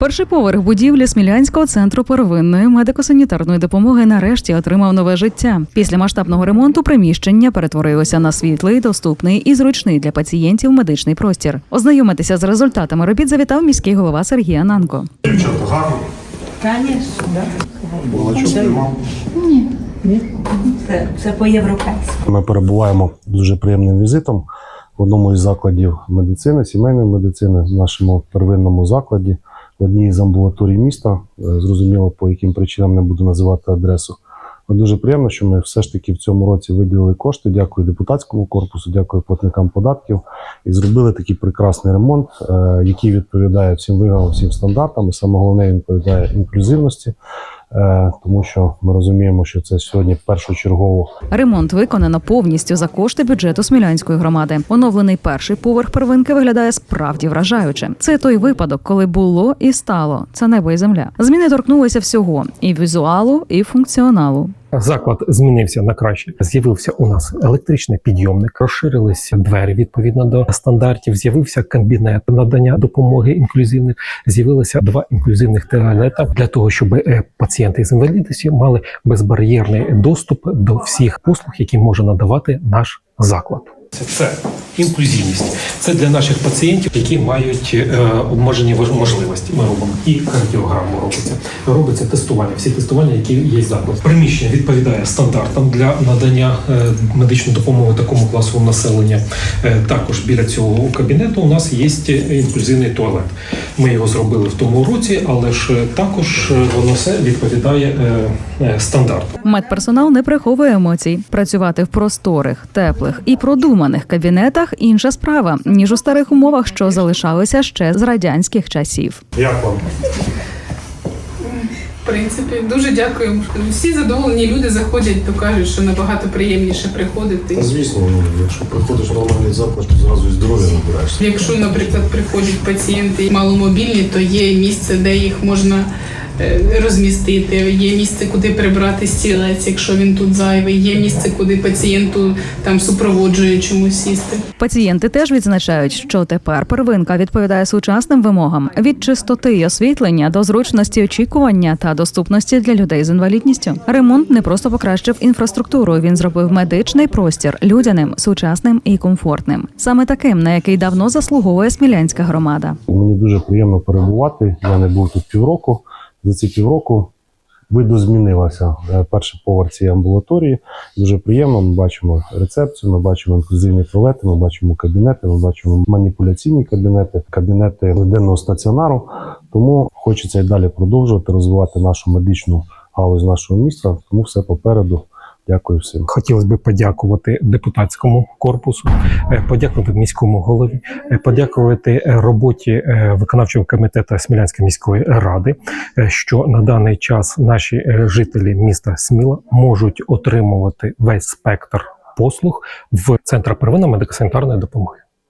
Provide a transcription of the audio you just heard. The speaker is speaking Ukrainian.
Перший поверх будівлі Смілянського центру первинної медико-санітарної допомоги нарешті отримав нове життя. Після масштабного ремонту приміщення перетворилося на світлий, доступний і зручний для пацієнтів медичний простір. Ознайомитися з результатами робіт завітав міський голова Сергій Ананко. Дівчата гарно, да. балачок нема. Це, це по-європейськи. Ми перебуваємо дуже приємним візитом в одному із закладів медицини, сімейної медицини, в нашому первинному закладі, в одній з амбулаторій міста. Е, Зрозуміло, по яким причинам не буду називати адресу. Але дуже приємно, що ми все ж таки в цьому році виділили кошти. Дякую депутатському корпусу, дякую платникам податків і зробили такий прекрасний ремонт, е, який відповідає всім вимогам, всім стандартам. І саме головне він відповідає інклюзивності, тому що ми розуміємо, що це сьогодні першочергово Ремонт виконано повністю за кошти бюджету Смілянської громади. Оновлений перший поверх первинки виглядає справді вражаюче. Це той випадок, коли було і стало. Це небо і земля. Зміни торкнулися всього і візуалу, і функціоналу. Заклад змінився на краще. З'явився у нас електричний підйомник, розширилися двері відповідно до стандартів. З'явився кабінет надання допомоги інклюзивних. З'явилися два інклюзивних туалета для того, щоб е, пацієнти з інвалідністю мали безбар'єрний доступ до всіх послуг, які може надавати наш заклад. Це, це інклюзивність. Це для наших пацієнтів, які мають е, обмежені можливості. Ми робимо і кардіограму робиться, робиться тестування, всі тестування, які є заклад. Приміщення відповідає стандартам для надання е, медичної допомоги такому класу населення. Е, також біля цього кабінету у нас є інклюзивний туалет. Ми його зробили в тому році, але ж також воно все відповідає е. Медперсонал не приховує емоцій. Працювати в просторих, теплих і продуманих кабінетах інша справа ніж у старих умовах, що залишалися ще з радянських часів. як вам? В принципі, дуже дякую. Всі задоволені люди заходять, то кажуть, що набагато приємніше приходити. Та звісно, ну, якщо приходиш в нормальний заклад, то зразу і здоров'я набираєшся. Якщо, наприклад, приходять пацієнти маломобільні, то є місце, де їх можна розмістити. Є місце, куди прибрати стілець, якщо він тут зайвий. Є місце, куди пацієнту там супроводжуючому сісти. Пацієнти теж відзначають, що тепер первинка відповідає сучасним вимогам від чистоти й освітлення до зручності очікування та доступності для людей з інвалідністю. Ремонт не просто покращив інфраструктуру. Він зробив медичний простір людяним, сучасним і комфортним, саме таким, на який давно заслуговує смілянська громада. Мені дуже приємно перебувати. Я не був тут півроку. За ці півроку видно змінилася. перший поверх цієї амбулаторії. Дуже приємно. Ми бачимо рецепцію, ми бачимо інклюзивні туалети, ми бачимо кабінети, ми бачимо маніпуляційні кабінети, кабінети денного стаціонару. Тому хочеться і далі продовжувати розвивати нашу медичну галузь нашого міста. Тому все попереду. Дякую всім. Хотілося б подякувати депутатському корпусу, е, подякувати міському голові, е, подякувати е, роботі виконавчого комітету Смілянської міської ради, що на даний час наші жителі міста Сміла можуть отримувати весь спектр послуг в центрах первинної медико-санітарної допомоги.